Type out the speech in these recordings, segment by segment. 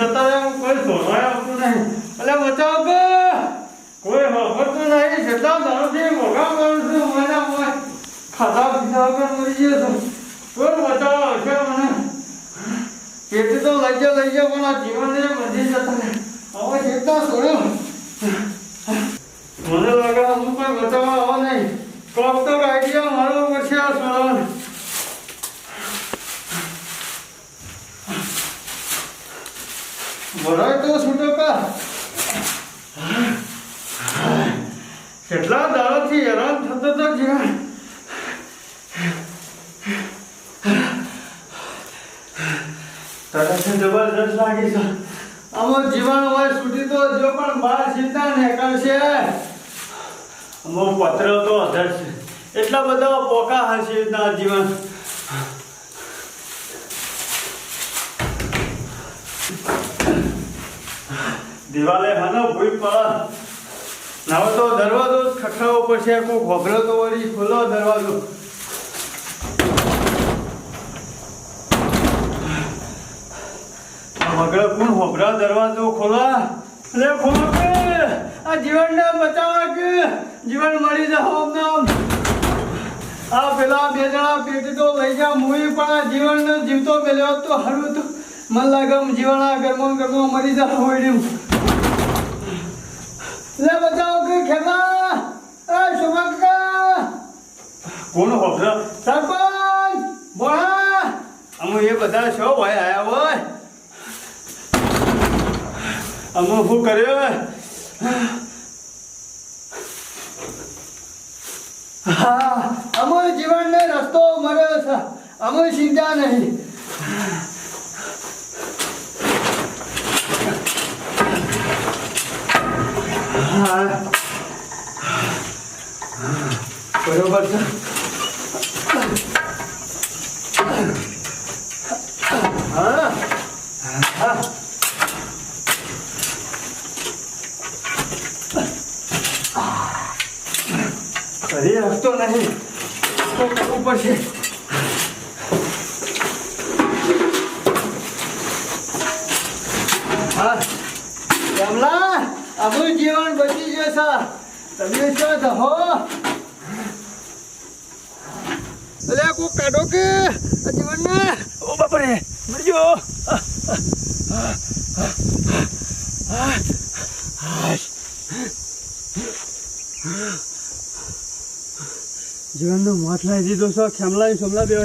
જતા રહ્યા કોઈ ધોરવાય આવતું નહીં. એટલે બચાવ કોઈ વાપરતું નહીં જેટલા દારૂથી મોગા કરું છું મને મોય ખાધા પીધા વગર મરી ગયો છું. કોઈ બચાવ આવશે મને? પેટી તો લઈ જા લઈ જા પણ આ જીવનને મંદિર જતા હવે જેટલા છોડ્યો મને લાગે અમુક કોઈ બચાવવા આવો નહીં કોક તો આઈડિયા મારવો પડશે આ છોડવાને ભરાય તો છૂટો કા કેટલા દાડાથી હેરાન થતો તો જ્યાં તરત જબરદસ્ત લાગી છે? આમાં જીવન હોય છૂટી તો જો પણ બાર ચિંતા કરશે. અમુક પત્ર તો અધર છે. એટલા બધા પોકા હશે ના જીવન. દિવાલે હાનો ભૂઈ પડે. હવે તો દરવાજો જ ઉપર પડશે કોઈ ખોભરો તો વળી ખોલો દરવાજો. મગળ કોણ હોભરા દરવાજો ખોલા? અરે ખોલો કે! આ જીવનને બચાવવા કે! જીવન મળી જાવ નામ આ પેલા બે જણા પેટી તો લઈ જા મુવી, પણ આ જીવનને જીવતો મેલ્યો તો હરું તો મન લાગે જીવન આ ગરમો ગરમો મરી જાવ હોય લે બતાવો કે ખેમા? એ શુભંકા? કોણ હોભરા સરપંચ બોળા અમુ એ બધા છો ભાઈ આયા હોય. અમુ શું કર્યો? હા અમુ જીવનને રસ્તો મળ્યો છે. અમુ ચિંતા નહીં. બરોબર છે? હા? હા? ફરી નહીં. તો કરવું પડશે હા કમલા આપણું જીવન બચી જશે તમે શું હો અલે કોક કાઢો કે? આ જીવનને? ઓ બાપરે મરી ગયો જીવનનો મોત લાવી દીધો છો ખેમલા સોમલા બે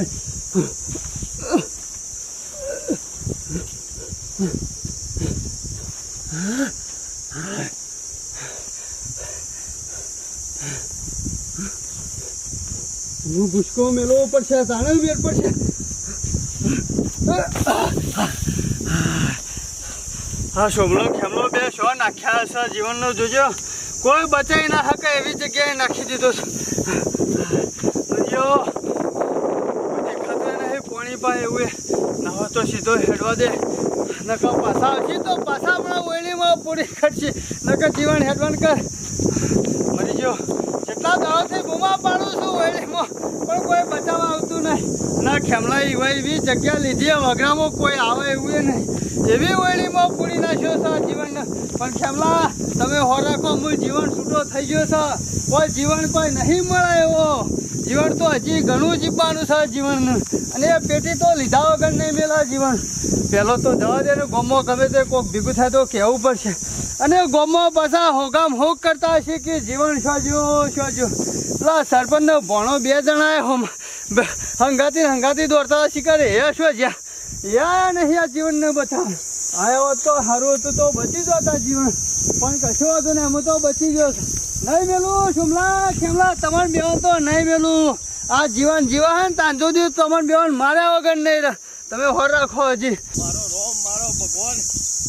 હું ભૂસકો મેળવવો પડશે, તાણે મેળ પડશે. હા, શોભલો, ખેમલો, બે શો નાખ્યા હશે, જીવનનો જોજો. કોઈ બચાવી ના શકે એવી જગ્યાએ નાખી દીધો છે. જો, દેખાતું નહીં પોણી પાસે એવું ના હોય તો સીધો હેડવા દે. નકા પાછા આવશે તો પાછા હમણાં પૂરી કરશે. નગર જીવન હેડવાન કર. મરી જો. કેટલા દાડાથી બૂમા પાડું છું વેડીમાં પણ કોઈ બચાવવા આવતું નહીં. ના ખેમલા હોય એવી જગ્યા લીધી વગરામાં કોઈ આવે એવું નહીં. એવી ઓળીમાં પૂરી નાખ્યો છે જીવન પણ ખેમલા તમે હો રાખો હું જીવન છૂટો થઈ ગયો છે. કોઈ જીવન કોઈ નહીં મળે એવો. જીવન તો હજી ઘણું જીવવાનું છે જીવનનું. અને એ પેટી તો લીધા વગર નહીં મેલા જીવન. પહેલો તો જવા દે ને, ગોમો ગમે તે કોઈક ભેગું થાય તો કહેવું પડશે. અને ગોમો પાછા હોગામ હોગ કરતા હશે કે જીવન શોજો શોજો પેલા સરપંચનો ભણો બે જણાએ હોમ હંગાતી હંગાતી દોડતા શિકાર એ શોજ્યા જ્યાં યા નહીં આ જીવનને બચાવ આવ્યો હોત તો સારું હતું તો બચી જતા જીવન. પણ કશું હતું ને અમે તો બચી ગયો. નહીં મેલું, શુમલા, ખેમલા, તમારે બેવાન તો નહીં મેલું. આ જીવન જીવા હે ને તાન સુધી તમારે બેવાન માર્યા વગર નહીં તમે હોર રાખો હજી. મારો રોમ, મારો ભગવાન.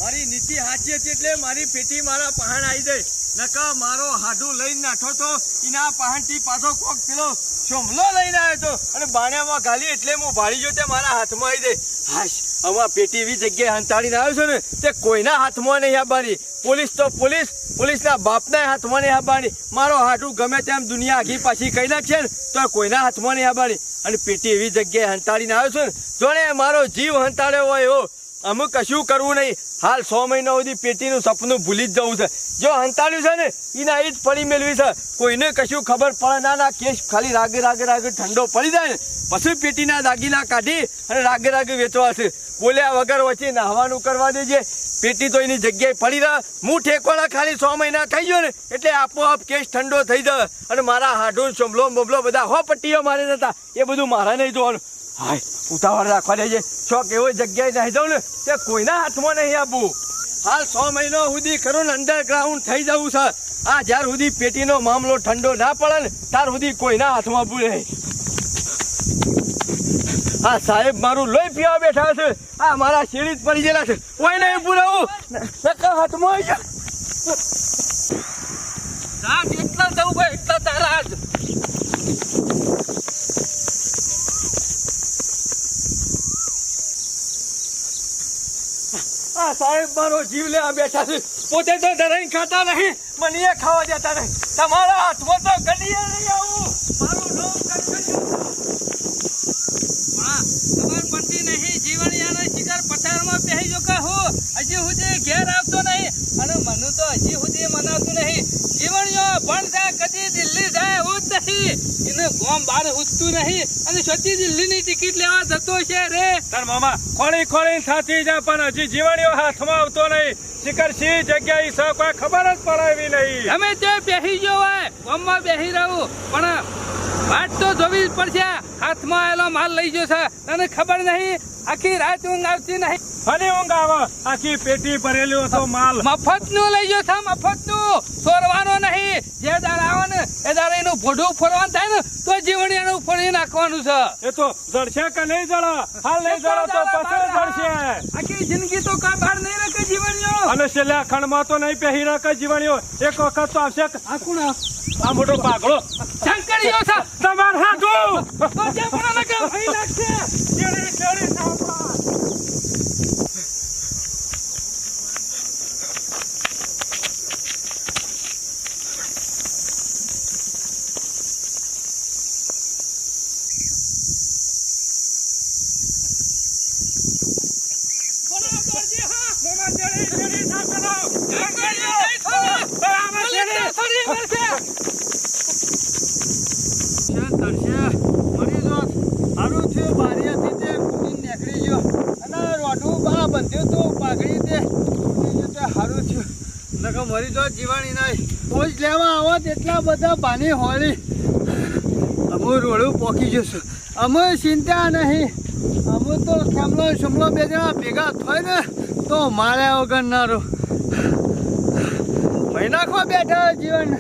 મારી નીતિ સાચી હતી એટલે મારી પેટી મારા પહાણ આવી જાય નકા મારો હાડું લઈને નાઠો તો એના પહાણથી પાછો કોક પેલો શોમલો લઈને આવ્યો તો. અને બાણિયામાં ગાલી એટલે હું ભાળી ગયો તે મારા હાથમાં આવી જાય હાશ. આમાં પેટી એવી જગ્યાએ હંતાડીને આવ્યો છે ને, તે કોઈના હાથમાં નહીં આવવાની પોલીસ તો પોલીસ, પોલીસના બાપના હાથમાં નહીં આવવાની મારો હાડું ગમે તેમ દુનિયા આગી પાછી કહી નાખશે ને, તો કોઈના હાથમાં નહીં આવવાની અને પેટી એવી જગ્યાએ હંતાડીને આવ્યો છે ને, જોણે મારો જીવ હંતાડ્યો હોય એવો. અમે કશું કરવું નહીં. હાલ સો મહિના સુધી પેટીનું સપનું ભૂલી જ જવું છે. જો હંતાડ્યું છે ને, એના એ જ પડી મેળવી છે. કોઈને કશું ખબર પડે ના ના, કેસ ખાલી રાગે રાગે રાગે ઠંડો પડી જાય ને. પછી પેટીના દાગીના કાઢી અને રાગે રાગે વેચવા છે. બોલ્યા વગર વચ્ચે નાહવાનું કરવા દેજે. પેટી તો એની જગ્યાએ પડી રહે. હું ઠેકવાના ખાલી સો મહિના થઈ ગયો ને, એટલે આપોઆપ કેસ ઠંડો થઈ જાય અને મારા હાડું ચમલો બોબલો બધા હો પટ્ટીઓ મારે નતા એ બધું મારા નહીં જોવાનું. હાય, ઉતાવળ રાખવા દેજે. શોખ એવો જગ્યાએ નાહી દઉં ને તે કોઈના હાથમાં નહીં આપવું હાલ સો મહિનો સુધી ખરું ને અંડરગ્રાઉન્ડ થઈ જવું છે. આ જ્યાર સુધી પેટીનો મામલો ઠંડો ના પડે ને ત્યાર સુધી કોઈના હાથમાં આપવું નહીં. આ સાહેબ મારું લોહી પીવા બેઠા છે. આ મારા શેરી જ પડી ગયેલા છે. કોઈ નહીં પૂરાવું નકા હાથમાં આવી જાય એટલા જવું ભાઈ એટલા તારા જ સાહેબ, મારો જીવ લેવા બેઠા છે. પોતે તો ડરાઈ ખાતા નહીં, મને એ ખાવા દેતા નહીં. તમારા હાથમાં તો ગલીએ નહીં આવું. મારું નામ કરકરિયું. ખબર પડતી નહીં. જીવણિયાના શિકાર પથારમાં પહેરી જો કે હું? હજી સુધી ઘેર આવતો નહીં. અને મને તો હજી સુધી મનાતું નહીં. જીવણિયો પણ થાય કદી દિલ્હી જાય હું જ નહીં. એને ગોમ બહાર ઉઠતું નહીં. અને છતી દિલ્હીની ટિકિટ લેવા જતો છે રે. તાર મામા ખોળી ખોળી થાતી જા પણ હજી જીવણીઓ હાથમાં આવતો નહીં. શિખર સી જગ્યાએ છે કોઈ ખબર જ પડાવી નહીં. અમે તે બેહી ગયો હોય ગોમમાં બેહી રહું. પણ વાત તો જોવી જ પડશે. હાથમાં આવેલો માલ લઈ ગયો છે. તને ખબર નહીં? આખી રાત ઊંઘ આવતી નહીં. ફરી ઊંઘ આવે. આખી પેટી ભરેલી હતો માલ. મફતનું લઈ ગયો છે મફતનું ચોરવાનો નહીં. જે દાર આવે ને એ દાર એનું ભોઢું ફોડવાનું થાય ને તો જીવણિયાનું ફોડી નાખવાનું છે. એ તો જડશે કે નહીં જડે? હાલ નહીં જળ તો પછી જડશે. આખી જિંદગી તો કા બહાર નહીં રાખે જીવણિયો અને છેલ્લા ખંડમાં તો નહીં પહેરી રાખે જીવણીઓ. એક વખત તો આવશે આ કોણ આ? મોટો પાઘડો શંકરીઓ છે, તમાર હાટુ તો જે પણ ભાઈ ભઈ નાખશે ચડી ચડી Thank બોલો મરી જોત જીવાણી નહીં પોજ લેવા આવત એટલા બધા પાણી હોળી. અમુ રોડું પોકી જશું. અમે ચિંતા નહીં. અમે તો ખેમલો શમલો બે જણા, ભેગા થાય ને તો માર્યા વગર ના રહો. નાખવા બેઠા જીવન.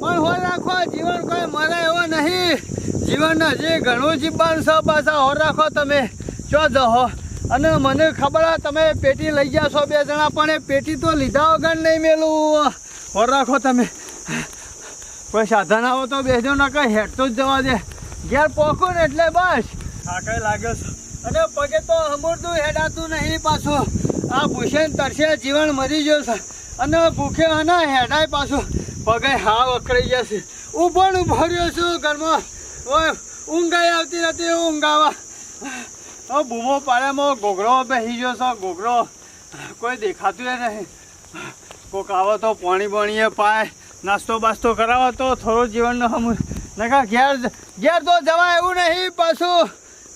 પણ હોર રાખો જીવન કોઈ મરે એવો નહીં. જીવનના હજી ઘણું જીવન છે પાછા હોર રાખો તમે, ચો જહો. અને મને ખબર આ તમે પેટી લઈ ગયા છો બે જણા, પણ એ પેટી તો લીધા વગર નહીં મેલું. હોર રાખો તમે. કોઈ સાધન આવો તો બેસજો ના કઈ હેઠતો જ જવા દે. ઘેર પોખું ને એટલે બસ. આ કઈ લાગે છે. અને પગે તો અમૂરતું હેડાતું નહીં પાછું. આ ભૂષે તરસે જીવન મરી ગયું છે. અને ભૂખે અને હેડાય પાછું. પગે હા વખરાઈ જશે ઊભો ને ઊભો રહ્યો છું ઘરમાં. ઓય ઊંઘાઈ આવતી નથી ઊંઘાવા. ઓ બૂમો પાડેમાં ઘોઘરો બેસી ગયો છો, ઘોઘરો. કોઈ દેખાતું નહીં. કોક આવો તો પાણી બાણીએ પાય. નાસ્તો બાસ્તો કરાવો તો થોડું જીવનનો હમ નકા ઘેર ઘેર તો જવાય એવું નહીં પાછું.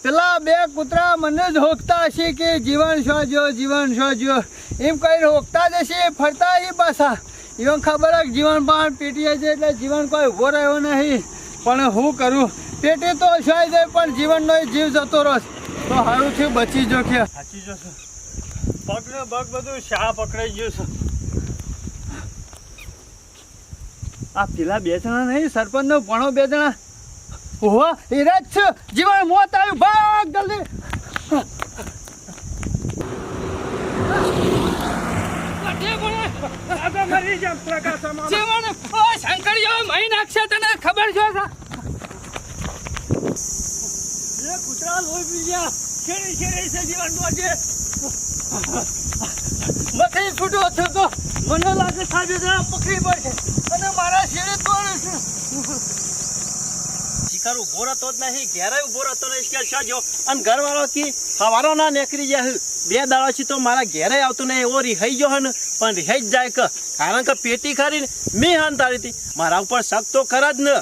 પેલા બે કૂતરા મને જ હોકતા હશે કે જીવન શો જો જીવન શો જો એમ કઈ હોકતા જ હશે, ફરતા એ પાછા. even ખબર જ જીવન પણ પેટીએ છે એટલે જીવન કોઈ ઊભો રહ્યો નહીં. પણ હું કરું? પેટી તો શાય જાય, પણ જીવનનો જીવ જતો રહે. તો સારું થયું, બચી જો કે. સાચી જશે પગને પગ બધું શા પકડાઈ ગયું છે. આ પેલા બે જણા નહીં સરપંચ નો ભણો બે જણા. ઓહો, એ છે. જીવન મોત આવ્યું. ભાગ, જલ્દી. ખબર છે કૂતરા લોહી પી ગયા ખેડી ખેડી છે? જીવન નથી છૂટો છે મને લાગે જરા પકડી પડશે. અને મારા શેરે તોડે છે. શિકાર ઊભો રહેતો જ નહીં ઘેરે ઊભો રહેતો નહીં કે શાજો અને ઘરવાળો કી સવારો ના નીકળી જાય બે દાડાથી તો મારા ઘેરે આવતું નહીં, એવો રિહાઈ ગયો હન પણ રિહાઈ જ જાય કારણ કે પેટી ખરીને મેં હંતાડી હતી. મારા ઉપર શક તો ખરા જ ને.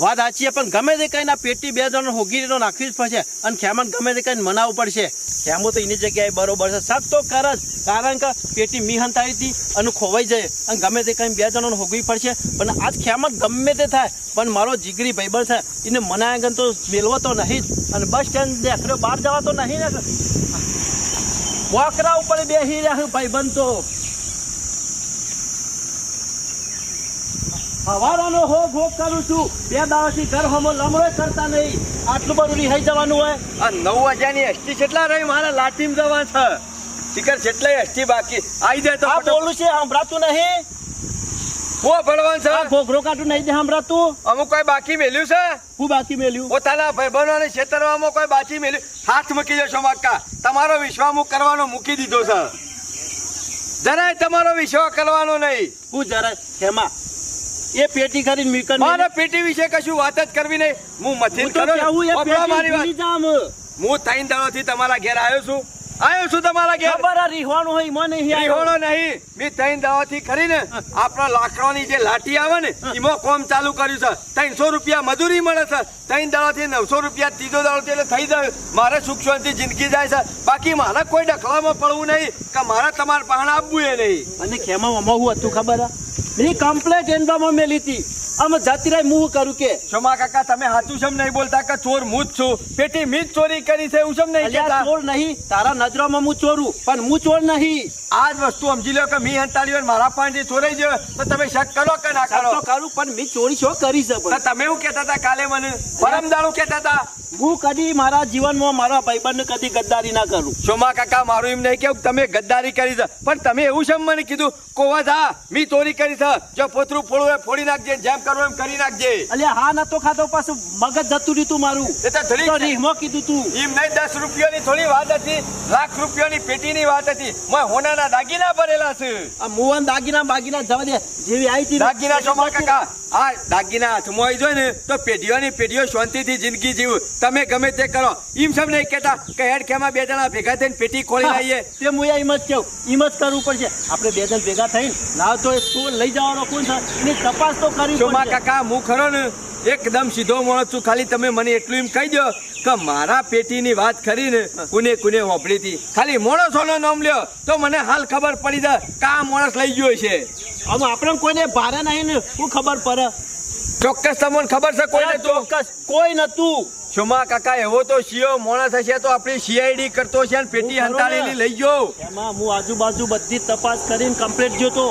વાત સાચી પણ ગમે તે કઈ પેટી બે જણ હોગી તો નાખવી જ પડશે અને ખેમન ગમે તે કઈ મનાવવું પડશે. ખેમો તો એની જગ્યાએ બરોબર છે. શક તો કર જ, કારણ કે પેટી મિહન થાય હતી અને ખોવાઈ જાય અને ગમે તે કઈ બે જણને હોગવી પડશે. પણ આજ ખેમત ગમે તે થાય, પણ મારો જીગરી ભાઈબંધ છે, એને મનાયા તો મેળવો તો નહીં જ અને બસ સ્ટેન્ડ દેખડ્યો બહાર જવા તો નહીં ને. વોકરા ઉપર બેસી રહ્યા ભાઈબંધ. તો હવારાનો હો ભોગ કરું છું. બે દાવાથી ઘર હમો લમડો કરતા નહીં. આટલું બધું રિહાઈ જવાનું હોય? આ નવ હજારની એસટી કેટલા રહી મારા લાઠીમ જવા છે. શિખર જેટલાય એસટી બાકી. આવી જાય તો આ બોલું છે સંભળાતું નહીં? હું ભણવાનું છે ઘોઘરો કાઢું નહીં સાંભળાતું? અમુક કોઈ બાકી મેલ્યું છે? હું બાકી મેલ્યું? પોતાના ભાઈબંધોને છેતરવામાં કોઈ બાકી મેલ્યું? હાથ મૂકી જશો મક્કા. તમારો વિશ્વાસ કરવાનો મૂકી દીધો છે. જરાય તમારો વિશ્વાસ કરવાનો નહીં. હું જરાય હેમાં એ પેટી કરીને મીકર મારે પેટી વિશે કશું વાત જ કરવી નહીં. હું મથિન કરો મારી વાત. હું ત્રણ દાડોથી તમારા ઘેર આવ્યો છું. આવ્યો છું તમારા ઘેર. ખબર રીહવાનું હોય મને નહીં. રીહોણો નહીં. મેં ત્રણ દાવાથી કરીને આપણા લાકડાની જે લાઠી આવે ને એમાં કોમ ચાલુ કર્યું છે. ત્રણસો રૂપિયા મજૂરી મળે છે. ત્રણ દાડાથી નવસો રૂપિયા ત્રીજો દાડો એટલે થઈ જાય. મારે સુખ શાંતિ જિંદગી જાય છે. બાકી મારે કોઈ ડખલામાં પડવું નહીં કે મારે તમારે પહાણ આપવું એ નહીં. અને ખેમાં આમાં હતું ખબર? મેરી કમ્પ્લેટ એન્ડમાં મેલી હતી. આમ જાતિરાય મુહ હું કરું કે? શમા કાકા તમે હાચું સમ નહીં બોલતા કે ચોર હું જ છું. પેટી મી ચોરી કરી છે એવું સમ નહીં કેતા ચોર નહીં. તારા નજરોમાં હું ચોરું પણ હું ચોર નહીં. આ જ વસ્તુ સમજી લો કે મી ને મારા પાણી ચોરાઈ ગયો તો તમે શક કરો કે ના કરો તો કરું? પણ મી ચોરી શો કરી છે પણ તમે એવું કહેતા હતા કાલે મને? પરમ દાડું કહેતા હતા? હું કદી મારા જીવનમાં મારા ભાઈબંધ કદી ગદ્દારી ના કરું. શોમા કાકા મારું એમ નહીં કેવું તમે ગદ્દારી કરી છે પણ તમે એવું શેમ મને કીધું? કોવા થા મી ચોરી કરી છે. જો પોતરું ફોડવું ફોડી નાખજે જેમ કરવું એમ કરી નાખજે. અલ્યા હા નતો ખાતો પાછું મગજ જતું રહ્યું મારું. એ તો થોડી તો કીધું તું. એમ નહીં દસ રૂપિયાની થોડી વાત હતી લાખ રૂપિયાની પેટીની વાત હતી. મેં હોનાના દાગીના ભરેલા છે. આ મુવન દાગીના બાગીના જવા દે જેવી આવી હતી દાગીના શોમા કાકા? આ દાગીના હાથમાં આવી જાય ને તો પેઢીઓની પેઢીઓ શાંતિથી જિંદગી જીવું. તમે ગમે તે કરો. એમ સમ નહીં કહેતા કે હેડ ખેમાં બે જણા ભેગા થઈને પેટી ખોલી આવીએ તે હું એમ જ કહું એમ જ કરવું પડશે. આપણે બે જણ ભેગા થઈને લાવ તો એ સ્કૂલ લઈ જવાનો કોણ છે? એની તપાસ તો કરવી શોમા કાકા હું ખરો ને એકદમ સીધો માણસ છું. ખાલી તમે મને એટલું એમ કહી દો કે મારા પેટીની વાત કરીને કુને કુને વાપરી હતી. ખાલી માણસોનો નામ લ્યો તો મને હાલ ખબર પડી જાય કે આ માણસ લઈ ગયો છે. આમ આપણે કોઈને ભારે નહીં ને શું ખબર પડે? ચોક્કસ તમને ખબર છે કોઈને ચોક્કસ કોઈ નતું. શોમા કાકા એવો તો શિયો માણસ હશે તો આપણી સીઆઈડી કરતો છે ને પેટી હંતાળેલી લઈ ગયો. એમાં હું આજુબાજુ બધી તપાસ કરીને કમ્પ્લીટ જોતો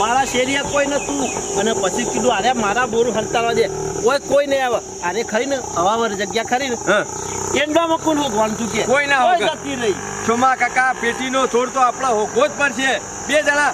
મારા શેરિયા કોઈ નતું અને પછી કીધું અરે મારા બોરું હંતાળવા દે. કોઈ કોઈ નહીં આવે. અરે ખરી ને હવાવર જગ્યા ખરી ને હા એન્ડમાં કોણ વાંધતું કે. કોઈ ના હોય. જતી રહી શોમા કાકા પેટીનો છોડ તો આપણા હોકો જ પડશે. બે જણા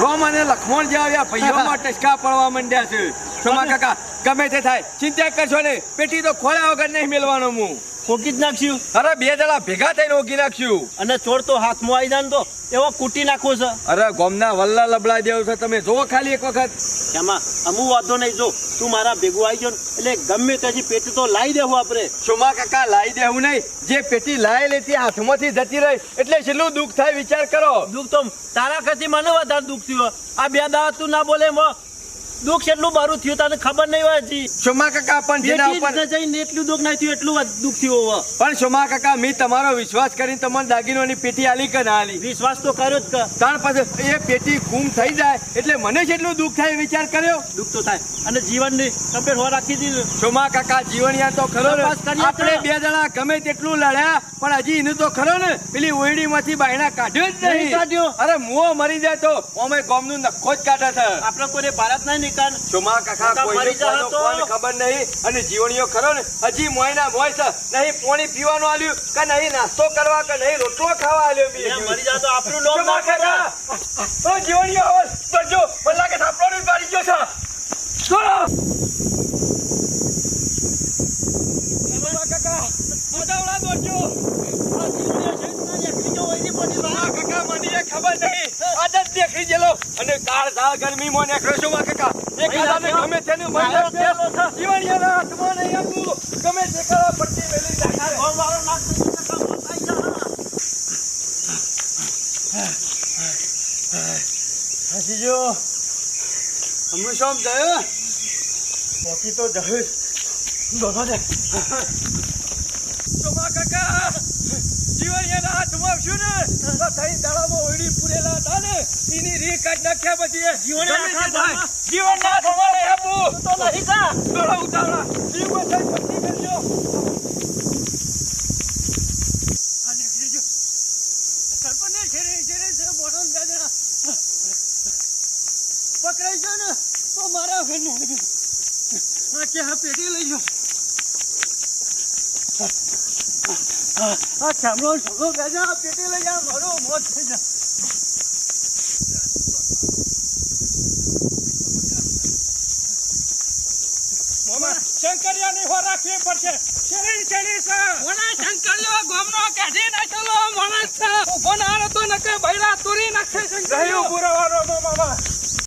રોમ અને લખમણ જે આવ્યા ભાઈઓમાં ટચકા પડવા માંડ્યા છે. શોમા કાકા ગમે તે થાય. ચિંતા કરશો નહીં. પેટી તો ખોળા વગર નહીં મેળવાનો હું. ખોકી જ નાખ્યું અરે બે જણા ભેગા થઈને ઓગી નાખ્યું. અને ચોર તો હાથમાં આવી જાય તો એવો કૂટી નાખવો છે. અરે ગોમના વલ્લા લબડા દેવ છે તમે. જોવો ખાલી એક વખત. એમાં અમુ વાંધો નહીં. જો તું મારા ભેગું આવી ગયો એટલે ગમે તેજી પેટી તો લાવી દેવું આપણે. શોમા કાકા લાવી દેવું નહીં. જે પેટી લાવી લેતી હાથમાંથી જતી રહી. એટલે છેલ્લું દુઃખ થાય વિચાર કરો. દુઃખ તો તારા કરતી મને વધારે દુઃખ થયું. આ બે દાવા તું ના બોલે એમાં. દુઃખ એટલું મારું થયું તને ખબર નહીં હોય હજી. સોમા કાકા પણ જેના ઉપર જઈને એટલું દુઃખ નહીં થયું એટલું દુઃખ થયું હવે. પણ સોમા કાકા મેં તમારો વિશ્વાસ કરીને તમને દાગીનોની પેટી આલી કે ના આલી? વિશ્વાસ તો કર્યો જ કે. ત્યાર પછી એ પેટી ગુમ થઈ જાય એટલે મને જેટલું દુઃખ થાય વિચાર કર્યો? દુઃખ તો થાય. અને જીવનની કમ્પ્લેટ હો રાખી દીધું. સોમા કાકા જીવણિયા તો ખરો આપણે બે જણા ગમે તેટલું લડ્યા પણ હજી એનું તો ખરો ને? પેલી ઓયડી માંથી બાયણા કાઢ્યો જ નહીં કાઢ્યો. અરે મુઓ મરી જાય તો અમે ગોમનું નખો જ કાઢ્યા છે. આપણે કોઈને ભારત નહીં નીકળ સોમા કાકા કાકા કોઈને. કોણ ખબર નહીં અને જીવણીઓ ખરો ને હજી મોયના મોય છે. નહીં પાણી પીવાનું આલ્યું કે નહીં નાસ્તો કરવા કે નહીં રોટલો ખાવા આલ્યો મેં મરી જા તો આપણું લોક ના કાકા. ઓ જીવણીઓ આવો પરજો બલ્લા કે થાપડો મારી ગયો છે. છોડો કાકા મોઢાવડા દોડજો. આ કાકા મને ખબર નહીં. આદત દેખી ગયેલો. અને કાળ ઝાળ ગરમી મોને ખરશો માં કાકા. એક આદાને ગમે તેને મરી જશે જીવણીયાના હાથમાં નહીં આપવું ગમે તે કરો પડતી મેલી નાખારે હસી જો અમે શું થયું બાકી તો જહે બાબા દે જીવણિયાના હાથમાં આવશું ને તો થઈ દાડામાં ઓયડી પૂરેલા હતા ને એની રી કાઢ નાખ્યા પછી જીવણિયા જીવનના હાથમાં નહીં આપું. તો નહીં કા? દોડો ઉતાવળા જીવમાં થઈ પછી કરજો આ નીકળી સરપંચને છેડે છેડે છે મોટો ને ગાજરા પકડાઈ ગયો ને તો મારા ઘરને આ કે આ પેટી લઈ જાઓ આ ચામડો છોકરો ગાજા આ પેટી લઈ જા મારો મોત થઈ જા મામા શંકરિયાની હો રાખવી પડશે. શેરી શેરી છે મોણા શંકરલો ગોમનો કાઢી નાખેલો માણસ છે ઊભો ના તો નકે બૈરા તોડી નાખશે ગયું શંકરલો પુરાવાનો મામા.